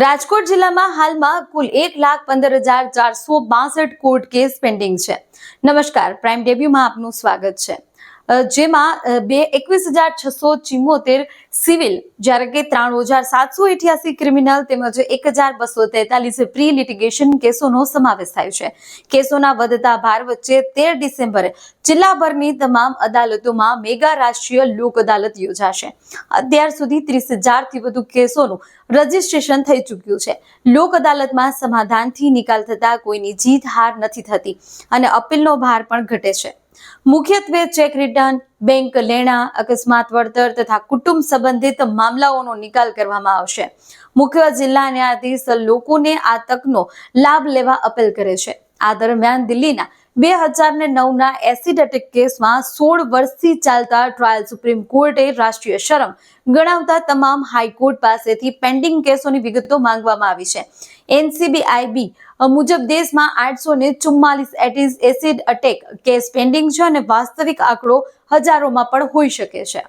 રાજકોટ જિલ્લામાં હાલમાં કુલ એક લાખ પંદર હજાર ચારસો બાસઠ કોર્ટ કેસ પેન્ડિંગ છે. નમસ્કાર પ્રાઇમ ડેબ્યુમાં આપનું સ્વાગત છે. જેમાં બે એકવીસ હજાર છસો ચિમ્મોતેર સિવિલ, જ્યારે કે ત્રાણું હજાર સાતસો અઠ્યાસી ક્રિમિનલ તેમજ એક હજાર બસો તેતાલીસ પ્રી લિટિગેશન કેસોનો સમાવેશ થાય છે. કેસોના વધતા ભાર વચ્ચે તેર ડિસેમ્બરે જિલ્લાભરની તમામ અદાલતોમાં મેગા રાષ્ટ્રીય લોક અદાલત યોજાશે. અત્યાર સુધી ત્રીસ હજારથી વધુ કેસોનું રજીસ્ટ્રેશન થઈ ચૂક્યું છે. લોક અદાલતમાં સમાધાનથી નિકાલ થતા કોઈની જીત હાર નથી થતી અને અપીલનો ભાર પણ ઘટે છે. મુખ્યત્વે ચેક રિટર્ન, બેંક લેણા, અકસ્માત વળતર તથા કુટુંબ સંબંધિત મામલાઓનો નિકાલ કરવામાં આવશે. મુખ્ય જિલ્લા ન્યાયાધીશ લોકોને આ તકનો લાભ લેવા અપીલ કરે છે. આ દરમિયાન દિલ્હીના બે હજાર ને નવના એસિડ અટેક કેસમાં સોળ વર્ષથી ચાલતા ટ્રાયલ સુપ્રીમ કોર્ટે રાષ્ટ્રીય શરમ ગણાવતા તમામ હાઈકોર્ટ પાસેથી પેન્ડિંગ કેસોની વિગતો માંગવામાં આવી છે. એનસીબીઆઈબી મુજબ દેશમાં આઠસો ને ચુમ્માલીસ એટીઝ એસિડ અટેક કેસ પેન્ડિંગ છે અને વાસ્તવિક આંકડો હજારોમાં પણ હોઈ શકે છે.